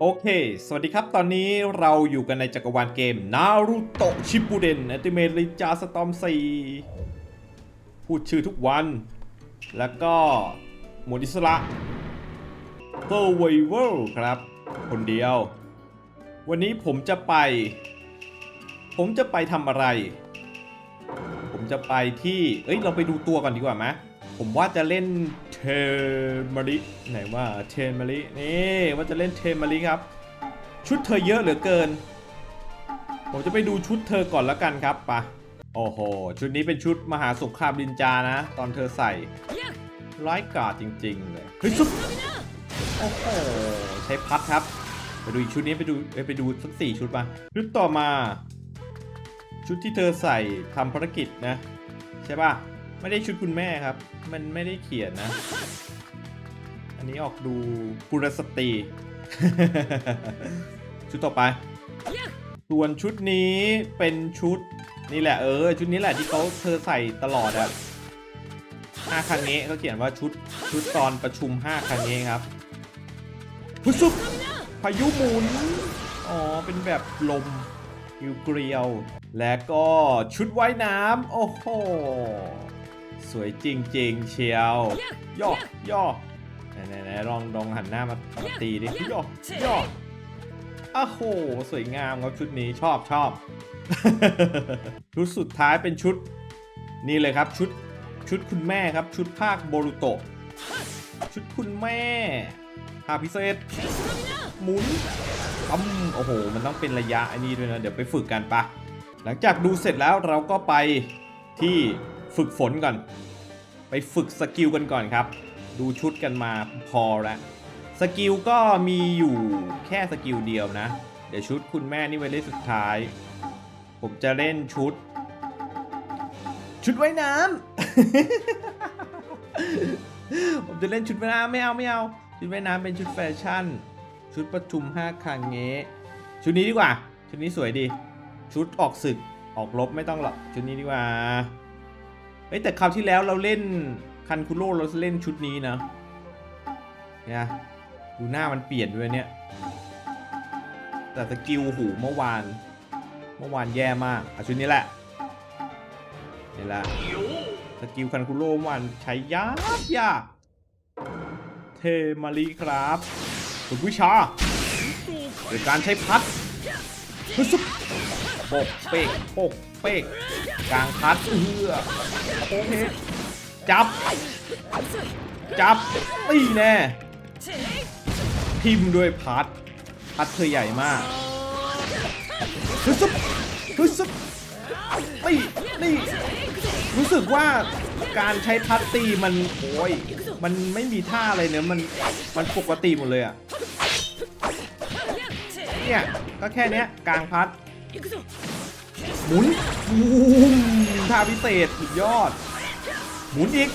โอเค สวัสดีครับ ตอนนี้เราอยู่กันในจักรวาลเกม Naruto Shippuden Ultimate Ninja Storm 4 พูดชื่อทุกวัน แล้วก็หมวดอิสระ Survival ครับ คนเดียว วันนี้ผมจะไป ผมจะไปทำอะไร ผมจะไปที่ เอ้ย เราไปดูตัวก่อนดีกว่าไหมผมว่าจะเล่น มาริไหนว่าเทมารินี่ว่าจะเล่นเทมาริครับ ชุดเธอเยอะเหลือเกิน ผมจะไปดูชุดเธอก่อนล้วกันครับปะโอ้โห ชุดนี้เป็นชุดมหาสงครามดินจานะ ตอนเธอใส่ร้ายกาจจริง ๆ เลยเฮ้ยชุดโอ้โหใช้พัดครับ ไปดูอีกชุดนี้ไปดูไปดูสักสี่ชุดมาชุดต่อมา ชุดที่เธอใส่ทำภารกิจนะ ใช่ป่ะ ไม่ได้ชุดคุณแม่ครับ มันไม่ได้เขียนนะ อันนี้ออกดูกุลสตรี ชุดต่อไป ส่วนชุดนี้เป็นชุดนี่แหละเออ ชุดนี้แหละที่เขาเธอใส่ตลอดอะห้าครั้งนี้เขาเขียนว่าชุดชุดตอนประชุมห้าครั้งนี้ครับพุสุบพายุหมุน อ๋อ เป็นแบบลมกิวเกลียว และก็ชุดว่ายน้ำ โอ้โห สวยจริงๆ เชียวย่อย่อไหนๆๆลองลองหันหน้ามาตีดิย่อย่ออ้าโหสวยงามครับชุดนี้ชอบชอบชุดสุดท้ายเป็นชุด นี่เลยครับชุดชุดคุณแม่ครับ ชุดภาคโบรุโตะชุดคุณแม่ภาพิเศษหมุนตั้มโอ้โห มันต้องเป็นระยะอันนี้ด้วยนะ เดี๋ยวไปฝึกกันปะหลังจากดูเสร็จแล้วเราก็ไปที่ ฝึกฝนก่อน ไปฝึกสกิลกันก่อนครับ ดูชุดกันมาพอแล้วสกิลก็มีอยู่แค่สกิลเดียวนะ เดี๋ยวชุดคุณแม่นี่ไว้เล่นสุดท้าย ผมจะเล่นชุด ชุดว่ายน้ำ ผมจะเล่นชุดว่ายน้ำไม่เอาไม่เอา ชุดว่ายน้ำเป็นชุดแฟชั่น ชุดประชุมห้าคังเงี้ชุดนี้ดีกว่า ชุดนี้สวยดี ชุดออกศึกออกรบไม่ต้องหรอก ชุดนี้ดีกว่า เฮ้ยแต่คราวที่แล้วเราเล่นคันคุโร่เราเล่นชุดนี้นะเนี่ยดูหน้ามันเปลี่ยนด้วยเนี่ย แต่สกิลหูเมื่อวาน เมื่อวานแย่มากอะชุดนี้แหละนี่แหละสกิลคันคุโร่เมื่อวานใช้ยากยากเทมารีครับฝึกวิชาโดยการใช้พัดบปกเป๊กปกเป๊ก กลางพัดเอื้อโอเคจับ จับตีแน่ทิมด้วยพัด พัดเธอใหญ่มากฮึสุบฮึสุบตีนี่รู้สึกว่าการใช้พัดตีมันโอ้ยมันไม่มีท่าอะไรเนื้อมันมันปกติหมดเลยอะเนี่ยก็แค่เนี้ยกลางพัด หมุนบูมท่าพิเศษสุดยอด หมุนอีก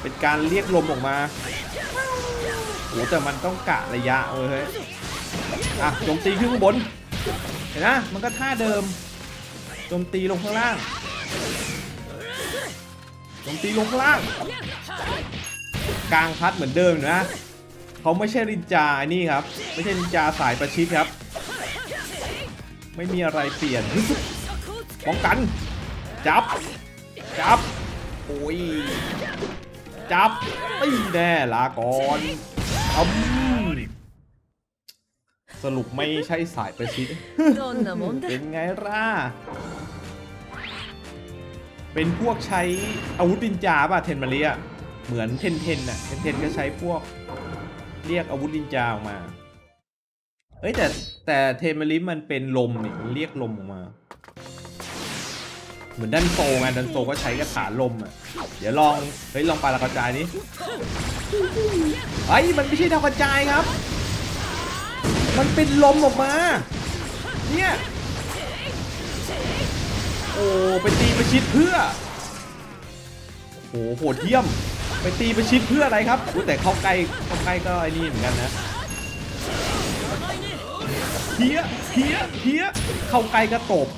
เป็นการเรียกลมออกมาโอ้แต่มันต้องกะระยะเว้ยอะโจมตีขึ้นข้างบน เห็นนะ มันก็ท่าเดิมโจมตีลงข้างล่างโจมตีลงข้างล่าง กลางพัดเหมือนเดิมนะเขาไม่ใช่รินจาอ้นี่ครับ ไม่ใช่รินจาสายประชิดครับ ไม่มีอะไรเปลี่ยนป้องกัน จับ จับ โอ้ย จับไอ้แน่ลาก่อนอืมสรุปไม่ใช่สายประชิด เป็นไงล่ะ เป็นพวกใช้อาวุธดินจาป่ะเทนมาเรียเหมือนเทนเทนน่ะ เทนเทนก็ใช้พวกเรียกอาวุธดินจาออกมา เอ้ยแต่แต่เทมาริมันเป็นลมนี่มันเรียกลมออกมา เหมือนดันโซไงดันโซก็ใช้กระถาลมอะ เดี๋ยวลอง เฮ้ยลองปาละกระจายนี้เฮ้มันไม่ใช่ดาวกระจายครับ มันเป็นลมออกมา เนี่ยโอ้ไปตีประชิดเพื่อโอ้โหโหดเยี่ยม ไปตีประชิดเพื่ออะไรครับแต่เข้าใกล้เข้าใกล้ก็ไอ้นี่เหมือนกันนะ เฮียเฮียเฮียเข้าใกล้ก็ตบ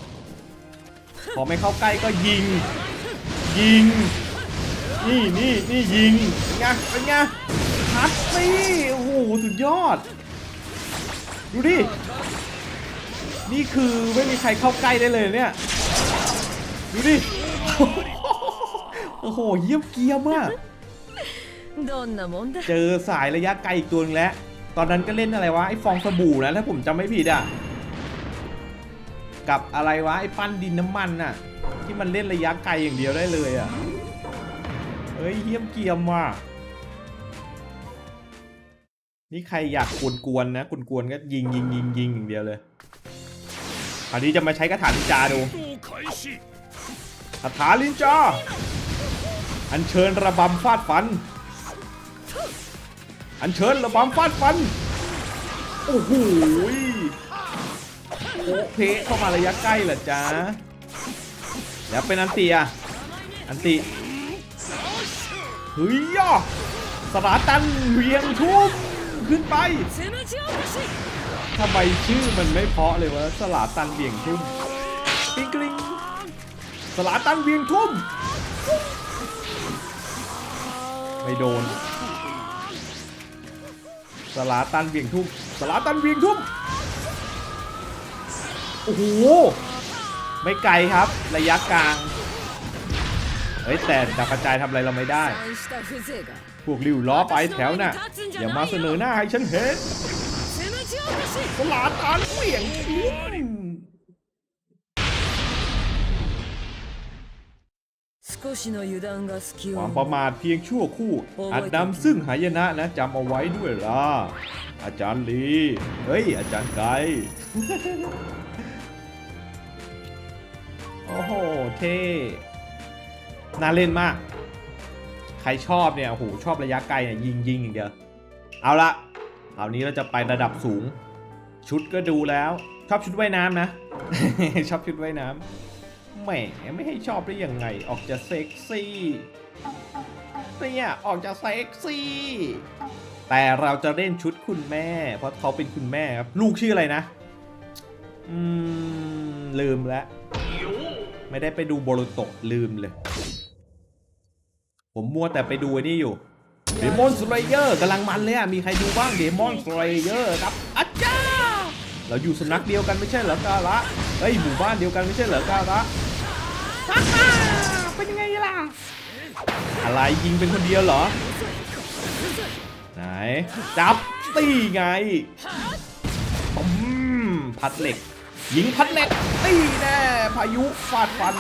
พอไม่เข้าใกล้ก็ยิง ยิง นี่นี่นี่ยิงเป็นไงเป็นไงฮัตซี่โอ้โหสุดยอด ดูดิ นี่คือไม่มีใครเข้าใกล้ได้เลยเนี่ย ดูดิ โอ้โห เยี่ยมเกียมมากเจอสายระยะไกลอีกตัวนึงแล้ว ตอนนั้นก็เล่นอะไรวะไอ้ฟองสบู่นะถ้าผมจำไม่ผิดอะกับอะไรวะไอ้ปั้นดินน้ำมันน่ะ ที่มันเล่นระยะไกลอย่างเดียวได้เลยอะเฮ้ยเยี่ยมเกียมว่ะนี่ใครอยากกวนๆนะกวนๆก็ยิงยิงยิงยิงอย่างเดียวเลยคราวนี้จะมาใช้คาถาลินจาดูคาถาลินจาอัญเชิญระบำฟาดฟัน อันเชิญระบำฟาดฟัน โอ้โหโอเพเข้ามาระยะใกล้เหรอจ๊ะแล้วเป็นอันตีอะ อันตีเฮ้ยย่อสตาตันเวียงทุ่มขึ้นไปทำไมชื่อมันไม่เพาะเลยวะสลาตันเวียงทุ่มปิ๊งกริ๊งสลาตันเวียงทุ่มไม่โดน สลาตันเวียงทุ่มสลาตันเวียงทุ่มโอ้โหไม่ไกลครับ ระยะกลางเฮ้ยแต่ดาวกระจายทำอะไรเราไม่ได้ พวกริวล้อไปแถวน่ะอย่ามาเสนอหน้าให้ฉันเห็นสลาตันเวียงทุ่ม คをวามประมาทเพียงชั่วคู่อาจนำซึ่งหายนะนะจำเอาไว้ด้วยล่ะ อาจารย์ลี เฮ้ย อาจารย์ไกโอ้โห เท่ น่าเล่นมาก ใครชอบเนี่ยโอ้โหชอบระยะไกลเนี่ยยิงยิงอย่างเดียว เอาละคราวนี้เราจะไประดับสูง ชุดก็ดูแล้ว ชอบชุดว่ายน้ำนะ ชอบชุดว่ายน้ำ แหมไม่ให้ชอบได้ยังไง ออกจะเซ็กซี่เนี่ยออกจะเซ็กซี่ แต่เราจะเล่นชุดคุณแม่ เพราะเขาเป็นคุณแม่ครับ ลูกชื่ออะไรนะ อืม ลืมแล้ว ไม่ได้ไปดูโบโรโตะลืมเลย ผมมัวแต่ไปดูนี่อยู่เดมอนสไลเยอร์กำลังมันเลยอะ มีใครดูบ้างเดมอนสไลเยอร์ครับอาจารย์เราอยู่สำนักเดียวกันไม่ใช่เหรอกาละ เฮ้ยหมู่บ้านเดียวกันไม่ใช่เหรอกาละฮ่าฮ่าเป็นยังไงล่ะ อะไรยิงเป็นคนเดียวเหรอ ไหน จับตีไงตุ้มพัดเหล็ก ยิงพัดเหล็กตีแน่พายุฟาดฟัน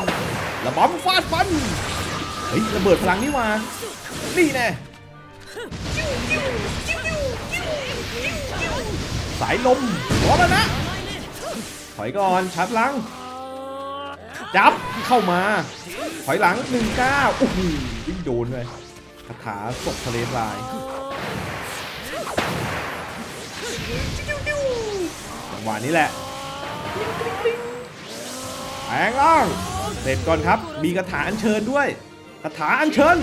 ระบำฟาดฟัน เฮ้ยระเบิดพลังนี่มานี่แน่สายลมพอแล้วนะ ถอยก่อนชัดลังจับเข้ามา ถอยหลังหนึ่งเก้าโอ้โหวิ่งโดนเลยคาถาศพทะเลทรายจังหวะนี้แหละแปลงร่างเสร็จก่อนครับ มีคาถาอัญเชิญด้วยคาถาอัญเชิญ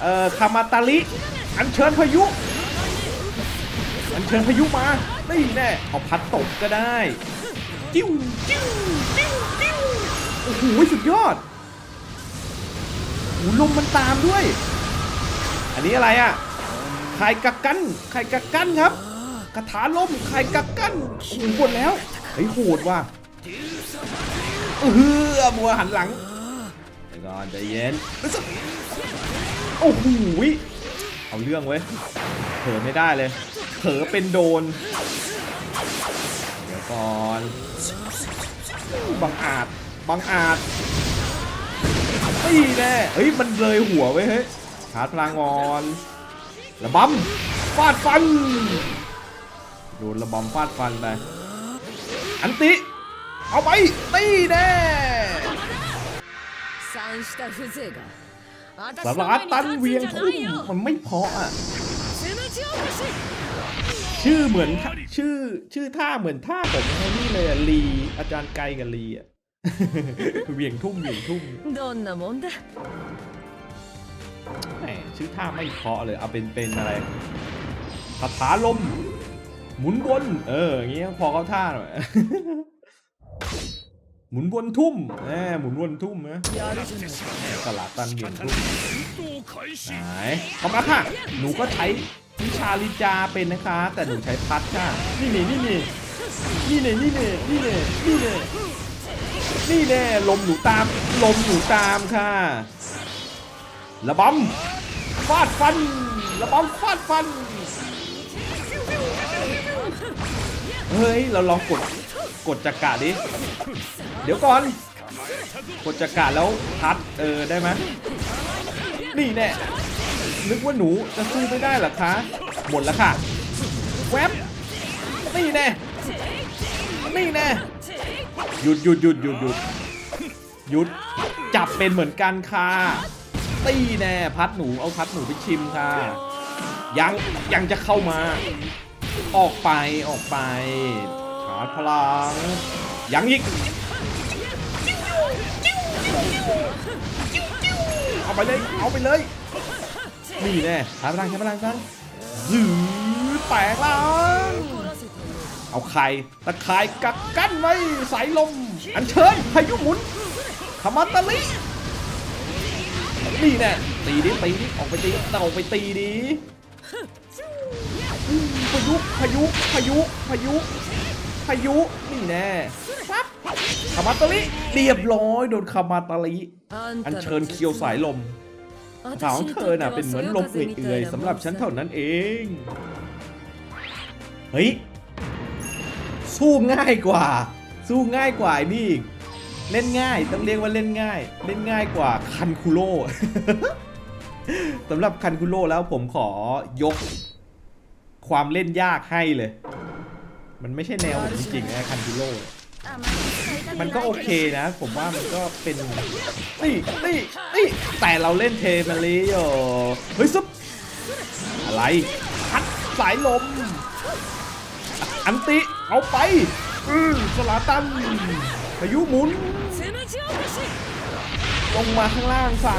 เอ่อคามาตาลิ อัญเชิญพายุ อัญเชิญพายุมา นี่แน่ เอาพัดตกก็ได้ จิ้วจิ้วจิ้วจิ้วโอ้โหสุดยอดโอ้โหลมมันตามด้วย อันนี้อะไรอะไข่กักกันไข่กักกันครับคาถาลมไข่กักกันโอ้โหหมดแล้วเฮ้ยโหดว่ะเออมัวหันหลังเดี๋ยวก่อนใจเย็นโอ้โหเอาเรื่องเว้ยเผลอไม่ได้เลยเผลอเป็นโดนเดี๋ยว ก่อนบังอาจบังอาจตีแน่เฮ้ยมันเลยหัวไว้เฮ้ยชาร์จพลังงอนระบำฟาดฟันโดนระบำฟาดฟันไปอันติ เอาไปตีแน่สาราตันเวียงทุ่มมันไม่พออะ ชื่อเหมือนชื่อชื่อท่าเหมือนท่าผมงไอ้นี่เลยอะลีอาจารย์ไกลกับลีอะเหวี่ยงทุ่มเหวี่ยงทุ่มโดนนะมนดะแหมชื่อท่าไม่เพาะเลยเอาเป็นเป็นอะไรคาถาลม หมุนวนเอออย่างเงี้ยพอเขาท่าหน่อยหมุนวนทุ่มแหมหมุนวนทุ่มนะตลาดตันเหวี่ยงทุ่มไหนเข้ามาค่ะหนูก็ใช้ วิชาลิจาเป็นนะคะ แต่หนูใช้พัดค่ะนี่นี่นี่นี่นี่เนี่ยนี่เนี่ยนี่เนี่ยนี่เนี่ยนี่แน่ลมหนูตามลมหนูตามค่ะระบำฟาดฟันระบำฟาดฟันเฮ้ยเราลองกดกดจักระดิเดี๋ยวก่อนกดจักระแล้วพัดเออได้ไหมนี่แน่ นึกว่าหนูจะสู้ไม่ได้หรอคะ หมดแล้วค่ะ แวบนี่แน่นี่แน่หยุดหยุดหยุดหยุดหยุดหยุดจับเป็นเหมือนกันค่ะตีแน่พัดหนูเอาพัดหนูไปชิมค่ะ ยังยังจะเข้ามา ออกไปออกไปชาร์จพลัง ยังอีกเอาไปเลยเอาไปเลย นี่แน่ใช้พลังใช้พลังกันหือแตกล่างเอาไข่ตะไคร่กักกั้นไว้สายลม อันเชิญพายุหมุนคามาตาลินี่แน่ตีดิตีดิออกไปตีเออกไปตีดิพายุพายุพายุพายุพายุนี่แน่ครับคามาตาลิเรียบร้อยโดนคามาตาลิอันเชิญเคียวสายลม สาวของเธอน่ะเป็นเหมือนลมเอื่อยๆสำหรับฉันเท่านั้นเอง เฮ้ย สู้ง่ายกว่า สู้ง่ายกว่าไอ้นี่อีกเล่นง่ายต้องเรียกว่าเล่นง่าย เล่นง่ายกว่าคันคุโร่สำหรับคันคุโร่แล้วผมขอยก ความเล่นยากให้เลย มันไม่ใช่แนวผมจริงๆนะคันคุโร่ มันก็โอเคนะ ผมว่ามันก็เป็นนี่นี่นี่แต่เราเล่นเทมาลีอยู่เฮ้ยซุปอะไรพัดสายลม อันติเอาไปอืมสลาตันพายุหมุน ลงมาข้างล่างสา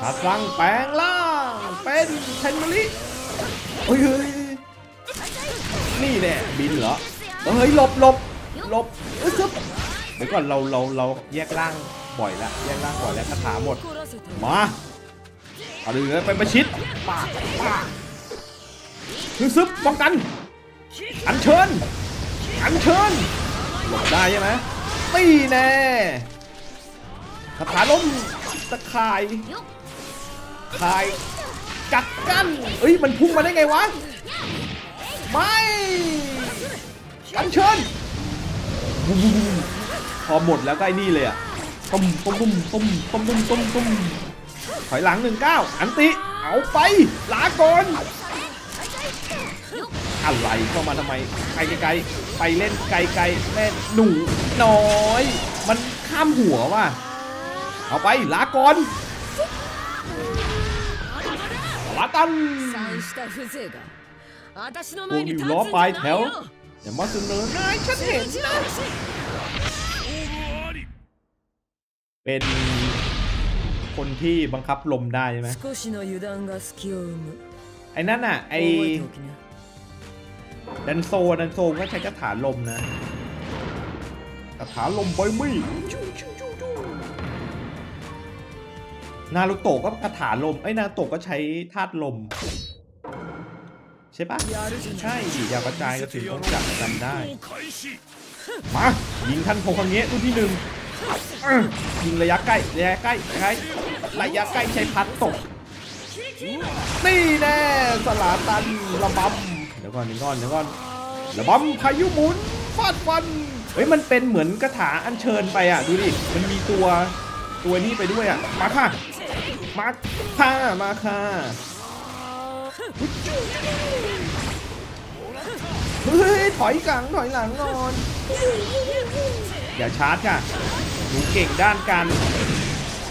ชาฟังแปลงล่าง เป็นเทนมาลีเฮ้ยนี่แน่บินเหรอเฮ้ยหลบหลบ ลบซึบเดี๋ยวก่อนเราเราเราแยกร่างบ่อยแล้วแยกร่างบ่อยแล้วคาถาหมดมาเอาเลยไปประชิดปากปากซึบซึบป้องกัน อันเชิญ อันเชิญหลบได้ใช่ไหมตีแน่คาถาล้มตะข่ายข่ายกักกั้นเอ้ยมันพุ่งมาได้ไงวะไม่อันเชิญ พอหมดแล้วก็ไอ้นี่เลยอะต้มต้มต้มต้มต้มต้มต้มต้มถอยหลังหนึ่งเก้าอันติ เอาไปลาก่อนอะไรเข้ามาทำไมไกลไกลไปเล่นไกลไกลเล่หนูน้อย มันข้ามหัวว่ะเอาไปลาก่อนลาตันวงนิวล้อปลายแถว อย่ามอสุนเนอร์นายฉันเห็นนะเป็นคนที่บังคับลมได้ใช่ไหมไอ้นั่นน่ะไอ้ดันโซดันโซก็ใช้กระถาลมนะกระถาลมใบมีนารุโตก็กระถาลมไอ้นารุโตก็ใช้ธาตุลม ใช่ปะใช่ยากระจายกระสุนต้องจับจำได้ มายิงท่านโคคังเงี้รุ่นที่หนึ่งยิงระยะใกล้ระยะใกล้ใกล้ระยะใกล้ใช้พัดตกนี่แน่สลาตันระบำเดี๋ยวก่อนเดี๋ยวก่อนเดี๋ยวก่อนระบำพายุหมุนฟาดฟันเฮ้ยมันเป็นเหมือนกระถาอัญเชิญไปอะดูดิมันมีตัวตัวนี้ไปด้วยอะมาค่ะมาค่ะมาค่ะ เฮ้ยถอยกลางถอยหลังก่อน อย่าชาร์จค่ะ หนูเก่งด้านการ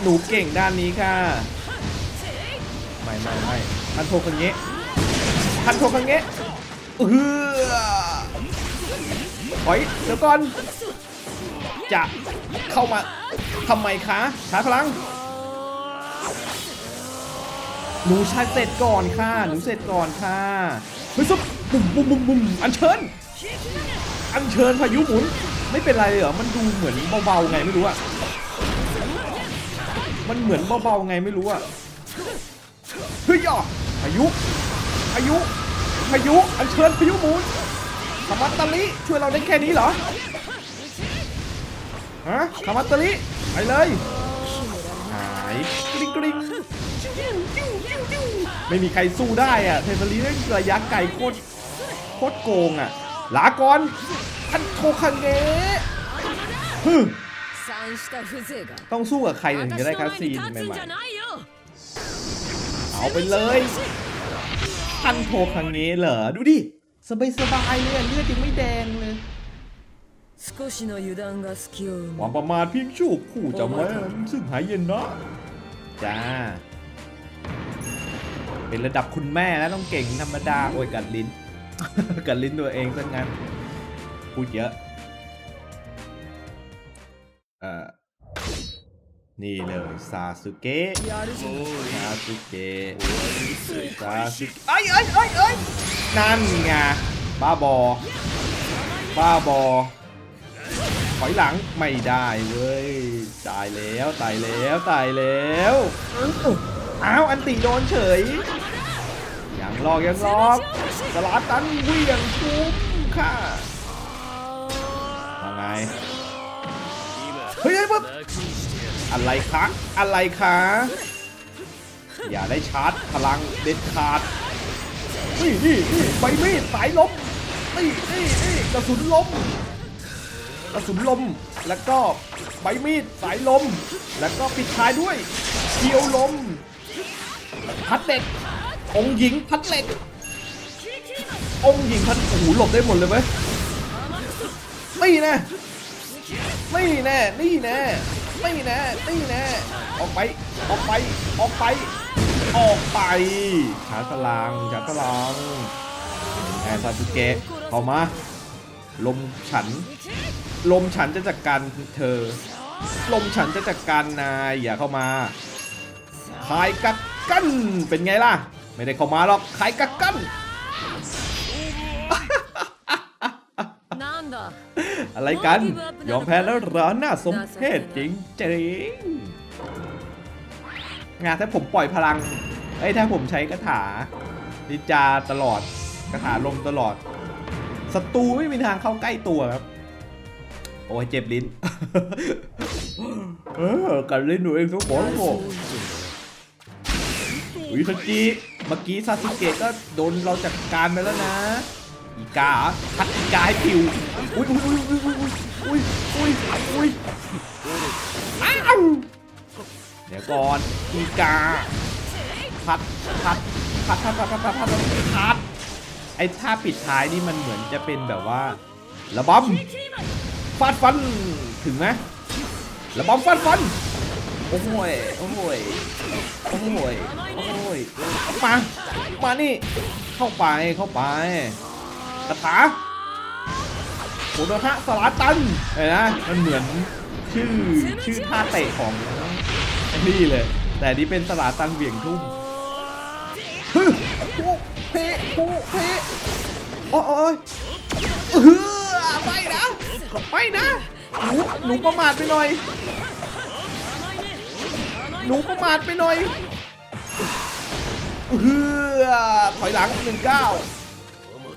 หนูเก่งด้านนี้ค่ะ ไม่ไม่ไม่ทันโทคังเงะทันโทคังเงะเออถอยเดี๋ยวก่อน จะเข้ามาทำไมคะชาร์จพลัง หนูชาเสร็จก่อนค่ะ หนูเสร็จก่อนค่ะเฮ้ยซุบบุ้มบุ้มบุ้มบุ้มอันเชิญ อันเชิญพายุหมุน ไม่เป็นไรเหรอ มันดูเหมือนเบาๆไงไม่รู้อะมันเหมือนเบาๆไงไม่รู้อะเฮ้ยย่อพายุพายุพายุอัญเชิญพายุหมุนคามัตตาลิช่วยเราได้แค่นี้เหรอ ฮะคามัตตาลิไปเลย หายกริ๊งกริ๊ง ไม่มีใครสู้ได้อะเทนเบอรี่นั่นระยะไกลโคตรโคตรโกงอะลากอนอันโคคังเงะต้องสู้กับใครถึงจะได้คาซีนใหม่ๆเอาไปเลยทันโทคังเงะเหรอ ดูดิ สบายๆเลยเลือดยังไม่แดงเลยความประมาทเพียงชั่วคู่จะมาซึ่งหายเย็นนะจ้า เป็นระดับคุณแม่แล้วต้องเก่งธรรมดา โอ้ยกัดลิ้น กัดลิ้นตัวเองซะงั้น พูดเยอะเออนี่เลยซาสุเกะซาสุเกะซาสุเอ้ยเอ้ยเอ้ยเอ้ยนั่นไงบ้าบอ บ้าบอถอยหลังไม่ได้เว้ย ตายแล้ว ตายแล้ว ตายแล้ว อ้าว อันติโดนเฉย ยังลอกยังลอกสลาตันเวียงคุ้มค่ะว่าไงเฮ้ยเฮ้ยปึ๊บอะไรคะอะไรคะอย่าได้ชาร์จพลังเด็ดขาดนี่นี่นี่ใบมีดสายลมนี่นี่นี่กระสุนลมกระสุนลมแล้วก็ใบมีดสายลม แล้วก็ปิดท้ายด้วยเกียวลมพัดเหล็ก องค์หญิงพัดเหล็กองค์หญิงพัดโอ้โหหลบได้หมดเลยไหมไม่แน่ไม่แน่นี่แน่ไม่แน่นี่แน่ออกไปออกไปออกไปออกไปชาร์จพลังชาร์จพลังแอร์ซาสึเกะเข้ามาลมฉัน ลมฉันจะจัดการเธอ ลมฉันจะจัดการนายอย่าเข้ามาขายกักกันเป็นไงล่ะ ไม่ได้เข้ามาหรอกใครกักกันอะไรกัน ยอมแพ้แล้วร้อนน่าสมเพชจริงจริงงานถ้าผมปล่อยพลังไอ้ถ้าผมใช้กระถานิจาตลอดกระถาลมตลอดศัตรูไม่มีทางเข้าใกล้ตัวครับ โอ้ยเจ็บลิ้น เออกันลิ้นหนูเองทุกคนโอ้ยสจี เมื่อกี้ซาสึเกะก็โดนเราจัดการไปแล้วนะ อีกาเหรอพัดอีกาให้ปิวอุ้ยอุ้ยอุ้ยอุ้ยอุ้ยอุ้ยอุ้ยอุ้ยอ้าวเดี๋ยวก่อนอีกาพัดพัดพัดพัดพัดพัดพัดพัดพัดไอ้ท่าปิดท้ายนี่มันเหมือนจะเป็นแบบว่า ระบำฟาดฟันถึงไหมระบำฟาดฟัน โอ้โหยโอ้โหยโอ้โหยโอ้โหยมา มานี่ เข้าไป เข้าไปคาถาโหดะสลาตันเห็นนะ มันเหมือนชื่อชื่อท่าเตะของนี่เลย แต่นี่เป็นสลาตันเวี่ยงทุ่มฮึผู้เพผู้เพโอ้ยโอ้ยเออไม่นะ ไม่นะ หนู หนูประมาทไปหน่อย หนูประมาทไปหน่อยเฮือถอยหลังหนึ่งเก้า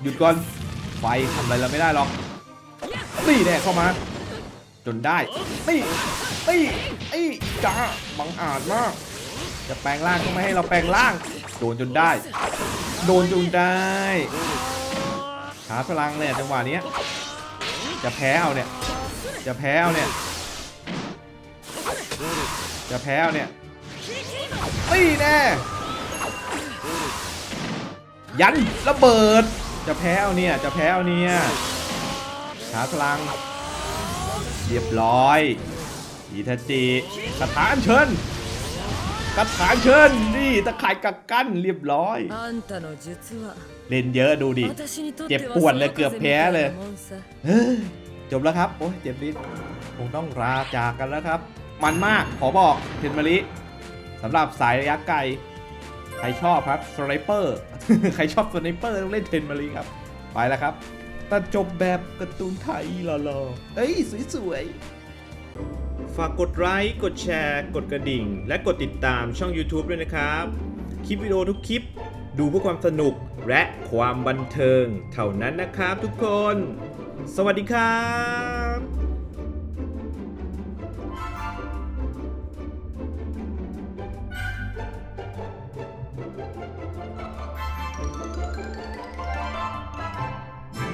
หยุดก่อน ไฟทำอะไรเราไม่ได้หรอกนี่แน่เข้ามา จนได้นี่นี่ไอ้จ้าบังอาจมาก จะแปลงร่างก็ไม่ให้เราแปลงร่าง โดนจนได้ โดนจนได้หาพลังเนี่ยจังหวะนี้จะแพ้เอาเนี่ย จะแพ้เอาเนี่ย จะแพ้เนี่ยตีแน่ยันระเบิด จะแพ้เนี่ย จะแพ้เนี่ยหาพลัง เรียบร้อยอีทจิกระถานเชิญกระถานเชิญนี่ตะไคายกักกั้นเรียบร้อย เล่นเยอะดูดิ เจ็บปวดเลยเกือบแพ้เลยจบแล้วครับ โอ้ยเจ็บนิดคงต้องลาจากกันแล้วครับ มันมากขอบอกเทนมาริสำหรับสายระยะไกล ใครชอบครับสไนเปอร์ใครชอบสไนเปอร์ต้องเล่นเทนมาริครับ ไปแล้วครับตัดจบแบบการ์ตูนไทยหล่อๆเอ้ย สวยๆ ฝากกดไลค์กดแชร์ กดกระดิ่ง และกดติดตามช่อง YouTube ด้วยนะครับ คลิปวิดีโอทุกคลิป ดูเพื่อความสนุกและความบันเทิง เท่านั้นนะครับทุกคน สวัสดีครับ